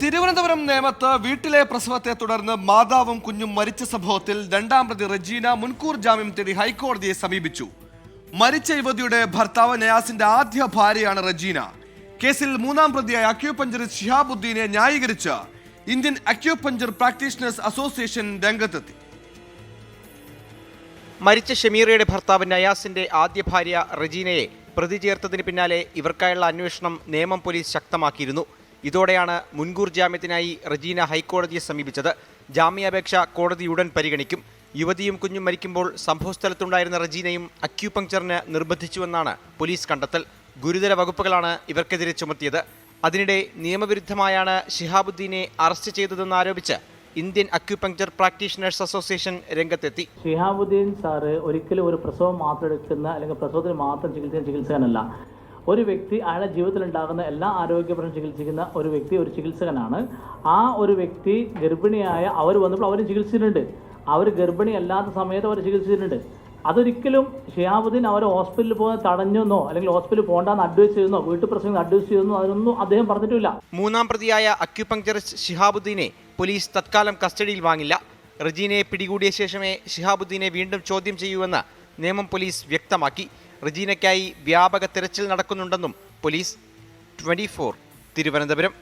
തിരുവനന്തപുരം നേമത്ത് വീട്ടിലെ പ്രസവത്തെ തുടർന്ന് മാതാവും കുഞ്ഞും മരിച്ച സംഭവത്തിൽ രണ്ടാം പ്രതി റജീന മുൻകൂർ ജാമ്യം തേടി ഹൈക്കോടതിയെ സമീപിച്ചു. മരിച്ച യുവതിയുടെ ഭർത്താവ് നയാസിന്റെ ആദ്യ ഭാര്യയാണ് റജീന. കേസിൽ മൂന്നാം പ്രതിയായ അക്യൂപഞ്ചറിസ്റ്റ് ഷിഹാബുദ്ദീനെ ന്യായീകരിച്ച് ഇന്ത്യൻ അക്യൂപഞ്ചർ പ്രാക്ടീഷണേഴ്സ് അസോസിയേഷൻ രംഗത്തെത്തി. മരിച്ച ഷമീറയുടെ ഭർത്താവ് നയാസിന്റെ ആദ്യ ഭാര്യ റജീനയെ പ്രതി ചേർത്തതിന് പിന്നാലെ ഇവർക്കായുള്ള അന്വേഷണം നേമം പോലീസ് ശക്തമാക്കിയിരുന്നു. ഇതോടെയാണ് മുൻകൂർ ജാമ്യത്തിനായി റജീന ഹൈക്കോടതിയെ സമീപിച്ചത്. ജാമ്യാപേക്ഷ കോടതി ഉടൻ പരിഗണിക്കും. യുവതിയും കുഞ്ഞും മരിക്കുമ്പോൾ സംഭവസ്ഥലത്തുണ്ടായിരുന്ന റജീനയും അക്യൂപങ്ചറിന് നിർബന്ധിച്ചുവെന്നാണ് പോലീസ് കണ്ടെത്തൽ. ഗുരുതര വകുപ്പുകളാണ് ഇവർക്കെതിരെ ചുമത്തിയത്. അതിനിടെ നിയമവിരുദ്ധമായാണ് ഷിഹാബുദ്ദീനെ അറസ്റ്റ് ചെയ്തതെന്ന് ചെയ്തതെന്നാരോപിച്ച് ഇന്ത്യൻ അക്യൂപങ്ചർ പ്രാക്ടീഷണേഴ്സ് അസോസിയേഷൻ രംഗത്തെത്തി. ഷിഹാബുദ്ദീൻ സാറ് ഒരിക്കലും ഒരു പ്രസവം മാത്രം എടുക്കുന്ന അല്ലെങ്കിൽ പ്രസവത്തിന് മാത്രം ചികിത്സിക്കുന്ന ചികിത്സകനല്ല. ഒരു വ്യക്തി അയാളുടെ ജീവിതത്തിൽ ഉണ്ടാകുന്ന എല്ലാ ആരോഗ്യപരം ചികിത്സിക്കുന്ന ഒരു വ്യക്തി ഒരു ചികിത്സകനാണ്. ആ ഒരു വ്യക്തി ഗർഭിണിയായ അവർ വന്നപ്പോൾ അവർ ചികിത്സിച്ചിട്ടുണ്ട്. അവർ ഗർഭിണി അല്ലാത്ത സമയത്ത് അവർ ചികിത്സിച്ചിട്ടുണ്ട്. അതൊരിക്കലും ഷിയാബുദ്ദീൻ അവർ ഹോസ്പിറ്റലിൽ പോകുന്ന തടഞ്ഞെന്നോ അല്ലെങ്കിൽ ഹോസ്പിറ്റലിൽ പോകണ്ടെന്ന് അഡ്വൈസ് ചെയ്യുന്നോ വീട്ടു പ്രശ്നങ്ങൾ അഡ്വൈസ് ചെയ്യുന്നോ അതൊന്നും അദ്ദേഹം പറഞ്ഞിട്ടില്ല. മൂന്നാം പ്രതിയായ അക്യുപങ്ചറിസ്റ്റ് ഷിഹാബുദ്ദീനെ പോലീസ് തത്കാലം കസ്റ്റഡിയിൽ വാങ്ങില്ല. റജീനയെ പിടികൂടിയ ശേഷമേ ഷിഹാബുദ്ദീനെ വീണ്ടും ചോദ്യം ചെയ്യൂവെന്ന് നിയമം പോലീസ് വ്യക്തമാക്കി. റജീനയ്ക്കായി വ്യാപക തിരച്ചിൽ നടക്കുന്നുണ്ടെന്നും പോലീസ് ട്വന്റി തിരുവനന്തപുരം